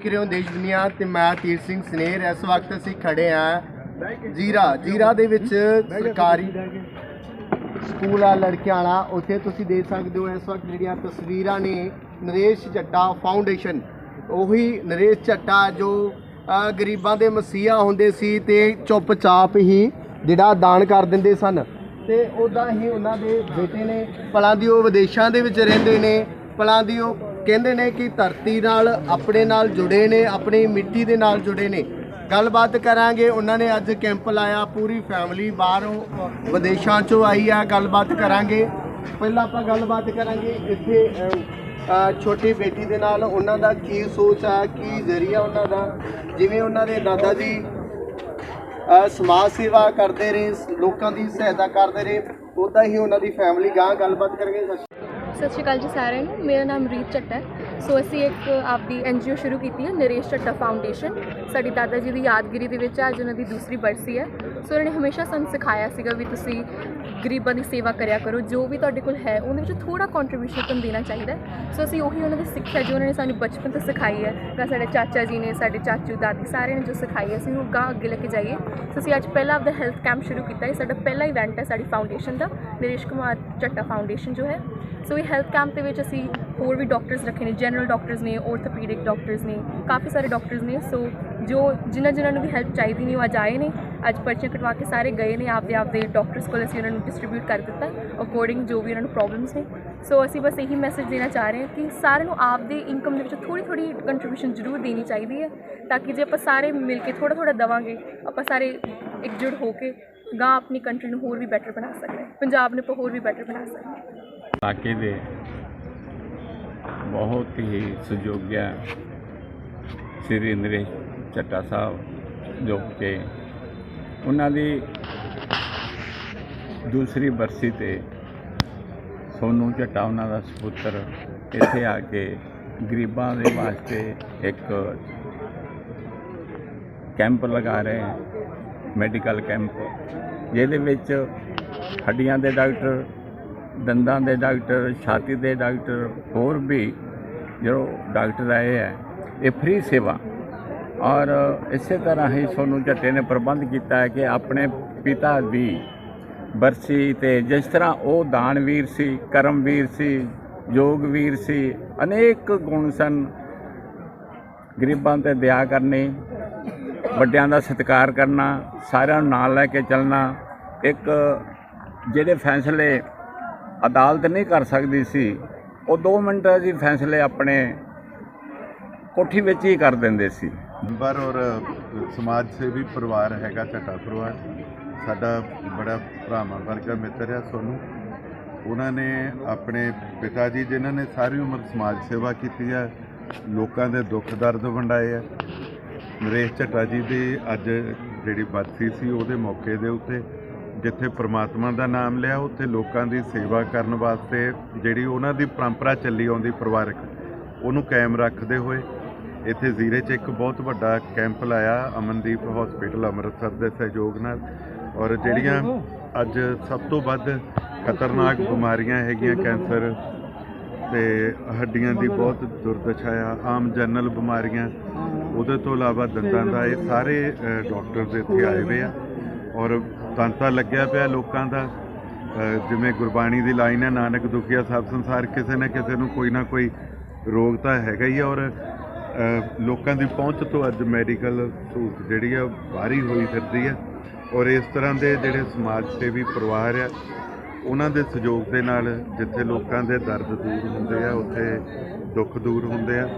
ਦੇਖ ਰਹੇ ਹੋ ਦੇਸ਼ ਦੁਨੀਆ ਤੇ ਮੈਂ ਤੀਰ ਸਿੰਘ ਸਨੇਰ। ਇਸ ਵਕਤ ਅਸੀਂ ਖੜੇ ਆ ਜੀਰਾ ਜੀਰਾ ਦੇ ਵਿੱਚ ਸਰਕਾਰੀ ਸਕੂਲ ਆ, ਲੜਕਿਆਂ ਵਾਲਾ। ਉੱਥੇ ਤੁਸੀਂ ਦੇਖ ਸਕਦੇ ਹੋ ਇਸ ਵਕਤ ਜਿਹੜੀਆਂ ਤਸਵੀਰਾਂ ਨੇ, ਨਰੇਸ਼ ਚੱਟਾ ਫਾਊਂਡੇਸ਼ਨ। ਉਹੀ ਨਰੇਸ਼ ਚੱਟਾ ਜੋ ਗਰੀਬਾਂ ਦੇ ਮਸੀਹਾ ਹੁੰਦੇ ਸੀ ਤੇ ਚੁੱਪਚਾਪ ਹੀ ਜਿਹੜਾ ਦਾਨ ਕਰ ਦਿੰਦੇ ਸਨ। ਤੇ ਉਦਾਂ ਹੀ ਉਹਨਾਂ ਦੇ ਬੇਟੇ ਨੇ, ਪਲਾਂ ਦੀ ਉਹ ਵਿਦੇਸ਼ਾਂ ਦੇ ਵਿੱਚ ਰਹਿੰਦੇ ਨੇ, ਪਲਾਂ ਦੀ ਉਹ ਕਹਿੰਦੇ ਨੇ ਕਿ ਧਰਤੀ ਨਾਲ ਆਪਣੇ ਨਾਲ ਜੁੜੇ ਨੇ, ਆਪਣੀ ਮਿੱਟੀ ਦੇ ਨਾਲ ਜੁੜੇ ਨੇ। ਗੱਲਬਾਤ ਕਰਾਂਗੇ, ਉਹਨਾਂ ਨੇ ਅੱਜ ਕੈਂਪ ਲਾਇਆ, ਪੂਰੀ ਫੈਮਿਲੀ ਬਾਹਰੋਂ, ਵਿਦੇਸ਼ਾਂ ਚੋਂ ਆਈ ਆ, ਗੱਲਬਾਤ ਕਰਾਂਗੇ। ਪਹਿਲਾਂ ਆਪਾਂ ਗੱਲਬਾਤ ਕਰਾਂਗੇ ਇੱਥੇ ਛੋਟੀ ਬੇਟੀ ਦੇ ਨਾਲ, ਉਹਨਾਂ ਦਾ ਕੀ ਸੋਚ ਆ, ਕੀ ਜ਼ਰੀਆ ਉਹਨਾਂ ਦਾ, ਜਿਵੇਂ ਉਹਨਾਂ ਦੇ ਦਾਦਾ ਜੀ ਸਮਾਜ ਸੇਵਾ ਕਰਦੇ ਰਹੇ, ਲੋਕਾਂ ਦੀ ਸਹਾਇਤਾ ਕਰਦੇ ਰਹੇ ਉਦਾਂ ਹੀ ਉਹਨਾਂ ਦੀ ਫੈਮਿਲੀ ਗਾਂ ਗੱਲਬਾਤ ਕਰਾਂਗੇ। ਸਤਿ ਸ਼੍ਰੀ ਅਕਾਲ ਜੀ ਸਾਰਿਆਂ ਨੂੰ। ਮੇਰਾ ਨਾਮ ਰੀਤ ਚੱਟਾ ਹੈ। ਸੋ ਅਸੀਂ ਇੱਕ ਆਪਦੀ ਐਨਜੀਓ ਸ਼ੁਰੂ ਕੀਤੀ ਹੈ, ਨਰੇਸ਼ ਚੱਟਾ ਫਾਊਂਡੇਸ਼ਨ। ਸਾਡੀ ਦਾਦਾ ਜੀ ਦੀ ਯਾਦਗਿਰੀ ਦੇ ਵਿੱਚ ਅੱਜ ਉਹਨਾਂ ਦੀ ਦੂਸਰੀ ਬਰਸੀ ਹੈ। ਸੋ ਉਹਨਾਂ ਨੇ ਹਮੇਸ਼ਾ ਸਾਨੂੰ ਸਿਖਾਇਆ ਸੀਗਾ ਵੀ ਤੁਸੀਂ ਗਰੀਬਾਂ ਦੀ ਸੇਵਾ ਕਰਿਆ ਕਰੋ, ਜੋ ਵੀ ਤੁਹਾਡੇ ਕੋਲ ਹੈ, ਉਹਦੇ ਵਿੱਚ ਥੋੜਾ ਕੰਟਰੀਬਿਊਸ਼ਨ ਤੁਹਾਨੂੰ ਦੇਣਾ ਚਾਹੀਦਾ ਸੋ ਅਸੀਂ ਉਹੀ ਉਹਨਾਂ ਦੀ ਸਿੱਖਿਆ ਜੋ ਉਹਨਾਂ ਨੇ ਸਾਨੂੰ ਬਚਪਨ ਤੋਂ ਸਿਖਾਈ ਹੈ ਤਾਂ ਸਾਡੇ ਚਾਚਾ ਜੀ ਨੇ, ਸਾਡੇ ਚਾਚੂ ਦਾਦੀ ਸਾਰਿਆਂ ਨੇ ਜੋ ਸਿਖਾਈ ਹੈ, ਅਸੀਂ ਉਹ ਗਾਂ ਅੱਗੇ ਲੈ ਕੇ ਜਾਈਏ। ਸੋ ਅਸੀਂ ਅੱਜ ਪਹਿਲਾ ਆਪਦਾ ਹੈਲਥ ਕੈਂਪ ਸ਼ੁਰੂ ਕੀਤਾ ਹੈ। ਸਾਡਾ ਪਹਿਲਾ ਇਵੈਂਟ ਹੈ ਸਾਡੀ ਫਾਊਂਡੇਸ਼ਨ ਦਾ, ਨਰੇਸ਼ ਕੁਮਾਰ ਚੱਟਾ ਫਾਊਂਡੇਸ਼ਨ ਜੋ ਹੈ। ਸੋ ਇਹ ਹੈਲਥ ਕੈਂਪ ਦੇ ਵਿੱਚ ਅਸੀਂ ਹੋਰ ਵੀ ਡਾਕਟਰਸ ਰੱਖੇ ਨੇ ਜਨਰਲ ਡਾਕਟਰਸ ਨੇ ਔਰਥੋਪੀਡਿਕ ਡਾਕਟਰਸ ਨੇ, ਕਾਫੀ ਸਾਰੇ ਡਾਕਟਰਸ ਨੇ। ਸੋ ਜੋ ਜਿਨ੍ਹਾਂ ਜਿਨ੍ਹਾਂ ਨੂੰ ਵੀ ਹੈਲਪ ਚਾਹੀਦੀ ਨੇ, ਉਹ ਅੱਜ ਆਏ ਨੇ। ਅੱਜ ਪਰਚੀਆਂ ਕਟਵਾ ਕੇ ਸਾਰੇ ਗਏ ਨੇ, ਆਪਦੇ ਆਪਦੇ ਡਾਕਟਰਸ ਕੋਲ ਅਸੀਂ ਉਹਨਾਂ ਨੂੰ ਡਿਸਟ੍ਰੀਬਿਊਟ ਕਰ ਦਿੱਤਾ ਅਕੋਰਡਿੰਗ ਜੋ ਵੀ ਉਹਨਾਂ ਨੂੰ ਪ੍ਰੋਬਲਮਸ ਨੇ। ਸੋ ਅਸੀਂ ਬਸ ਇਹੀ ਮੈਸੇਜ ਦੇਣਾ ਚਾਹ ਰਹੇ ਹਾਂ ਕਿ ਸਾਰਿਆਂ ਨੂੰ ਆਪਦੇ ਇਨਕਮ ਦੇ ਵਿੱਚ ਥੋੜੀ ਥੋੜੀ ਕੰਟਰੀਬਿਊਸ਼ਨ ਜ਼ਰੂਰ ਦੇਣੀ ਚਾਹੀਦੀ ਹੈ, ਤਾਂ ਕਿ ਜੇ ਆਪਾਂ ਸਾਰੇ ਮਿਲ ਕੇ ਥੋੜਾ ਥੋੜਾ ਦਵਾਂਗੇ, ਆਪਾਂ ਸਾਰੇ ਇਕਜੁੱਟ ਹੋ ਕੇ ਗਾਂ ਆਪਣੀ ਕੰਟਰੀ ਨੂੰ ਹੋਰ ਵੀ ਬੈਟਰ ਬਣਾ ਸਕਦੇ ਪੰਜਾਬ ਨੂੰ ਆਪਾਂ ਹੋਰ ਵੀ ਬੈਟਰ ਬਣਾ ਸਕਦੇ ਹਾਂ ਇਲਾਕੇ ਦੇ ਬਹੁਤ ਹੀ ਸੁਯੋਗਿਆ ਸ੍ਰੀ ਨਰੇਸ਼ ਚੱਟਾ ਸਾਹਿਬ, ਜੋ ਕਿ ਉਹਨਾਂ ਦੀ ਦੂਸਰੀ ਬਰਸੀ ਤੇ ਸੋਨੂ ਚੱਟਾ ਉਹਨਾਂ ਦਾ ਸੁਪੁੱਤਰ ਇੱਥੇ ਆ ਕੇ ਗਰੀਬਾਂ ਦੇ ਵਾਸਤੇ ਇੱਕ ਕੈਂਪ ਲਗਾ ਰਹੇ ਹੈ ਮੈਡੀਕਲ ਕੈਂਪ, ਜਿਹਦੇ ਵਿੱਚ ਹੱਡੀਆਂ ਦੇ ਡਾਕਟਰ, ਦੰਦਾਂ ਦੇ ਡਾਕਟਰ, ਛਾਤੀ ਦੇ ਡਾਕਟਰ, ਹੋਰ ਵੀ ਜੋ ਡਾਕਟਰ ਆਏ ਹੈ ਇਹ ਫ੍ਰੀ ਸੇਵਾ ਔਰ ਇਸੇ ਤਰ੍ਹਾਂ ਹੀ ਸੋਨੂੰ ਝੱਟੇ ਨੇ ਪ੍ਰਬੰਧ ਕੀਤਾ ਹੈ ਕਿ ਆਪਣੇ ਪਿਤਾ ਦੀ ਬਰਸੀ ਤੇ ਜਿਸ ਤਰ੍ਹਾਂ ਉਹ ਦਾਨਵੀਰ ਸੀ, ਕਰਮਵੀਰ ਸੀ, ਯੋਗਵੀਰ ਸੀ, ਅਨੇਕ ਗੁਣ ਸਨ। ਗਰੀਬਾਂ ਤੇ ਦਇਆ ਕਰਨੀ, ਵੱਡਿਆਂ ਦਾ ਸਤਿਕਾਰ ਕਰਨਾ, ਸਾਰਿਆਂ ਨੂੰ ਨਾਲ ਲੈ ਕੇ ਚੱਲਣਾ, ਇੱਕ ਜਿਹੜੇ ਫੈਸਲੇ ਅਦਾਲਤ ਨਹੀਂ ਕਰ ਸਕਦੀ ਸੀ, ਉਹ 2 ਮਿੰਟਾਂ 'ਚ ਫੈਸਲੇ ਆਪਣੇ ਕੋਠੀ ਵਿੱਚ ਹੀ ਕਰ ਦਿੰਦੇ ਸੀ। ਮੈਂਬਰ ਔਰ ਸਮਾਜ ਸੇਵੀ ਪਰਿਵਾਰ ਹੈਗਾ ਚੱਟਾ ਪਰਿਵਾਰ ਸਾਡਾ ਬੜਾ ਭਰਾਵਾਂ ਵਰਗਾ ਮਿੱਤਰ ਹੈ ਸੋਨੂੰ। ਉਹਨਾਂ ਨੇ ਆਪਣੇ ਪਿਤਾ ਜੀ, ਜਿਨ੍ਹਾਂ ਨੇ ਸਾਰੀ ਉਮਰ ਸਮਾਜ ਸੇਵਾ ਕੀਤੀ ਹੈ, ਲੋਕਾਂ ਦੇ ਦੁੱਖ ਦਰਦ ਵੰਡਾਏ ਆ ਨਰੇਸ਼ ਚੱਟਾ ਜੀ ਦੀ ਅੱਜ ਜਿਹੜੀ ਬਰਸੀ ਸੀ, ਉਹਦੇ ਮੌਕੇ ਦੇ ਉੱਤੇ ਜਿੱਥੇ ਪ੍ਰਮਾਤਮਾ ਦਾ ਨਾਮ ਲਿਆ, ਉੱਥੇ ਲੋਕਾਂ ਦੀ ਸੇਵਾ ਕਰਨ ਵਾਸਤੇ ਜਿਹੜੀ ਉਹਨਾਂ ਦੀ ਪਰੰਪਰਾ ਚੱਲੀ ਆਉਂਦੀ ਪਰਿਵਾਰਕ, ਉਹਨੂੰ ਕਾਇਮ ਰੱਖਦੇ ਹੋਏ ਇੱਥੇ ਜ਼ੀਰੇ 'ਚ ਇੱਕ ਬਹੁਤ ਵੱਡਾ ਕੈਂਪ ਲਾਇਆ ਅਮਨਦੀਪ ਹਸਪੀਟਲ ਅੰਮ੍ਰਿਤਸਰ ਦੇ ਸਹਿਯੋਗ ਨਾਲ। ਔਰ ਜਿਹੜੀਆਂ ਅੱਜ ਸਭ ਤੋਂ ਵੱਧ ਖਤਰਨਾਕ ਬਿਮਾਰੀਆਂ ਹੈਗੀਆਂ ਕੈਂਸਰ ਤੇ ਹੱਡੀਆਂ ਦੀ ਬਹੁਤ ਦੁਰਦਸ਼ਾ ਆ ਆਮ ਜਨਰਲ ਬਿਮਾਰੀਆਂ। ਉਹਦੇ ਤੋਂ ਇਲਾਵਾ ਦੰਦਾਂ ਦਾ ਇਹ ਸਾਰੇ ਡਾਕਟਰਸ ਇੱਥੇ ਆਏ ਹੋਏ ਆ। ਔਰ ਤਾਂਤਾ ਲੱਗਿਆ ਪਿਆ ਲੋਕਾਂ ਦਾ ਜਿਵੇਂ ਗੁਰਬਾਣੀ ਦੀ ਲਾਈਨ ਹੈ ਨਾਨਕ ਦੁਖੀਆ ਸਭ ਸੰਸਾਰ ਕਿਸੇ ਨਾ ਕਿਸੇ ਨੂੰ ਕੋਈ ਨਾ ਕੋਈ ਰੋਗ ਤਾਂ ਹੈਗਾ ਹੀ ਔਰ ਲੋਕਾਂ ਦੀ ਪਹੁੰਚ ਤੋਂ ਅੱਜ ਮੈਡੀਕਲ ਸਹੂਲਤ ਜਿਹੜੀ ਆ ਬਾਹਰੀ ਹੋਈ ਫਿਰਦੀ ਹੈ ਔਰ ਇਸ ਤਰ੍ਹਾਂ ਦੇ ਜਿਹੜੇ ਸਮਾਜ ਸੇਵੀ ਪਰਿਵਾਰ ਆ, ਉਹਨਾਂ ਦੇ ਸਹਿਯੋਗ ਦੇ ਨਾਲ ਜਿੱਥੇ ਲੋਕਾਂ ਦੇ ਦਰਦ ਦੂਰ ਹੁੰਦੇ ਆ, ਉੱਥੇ ਦੁੱਖ ਦੂਰ ਹੁੰਦੇ ਆ।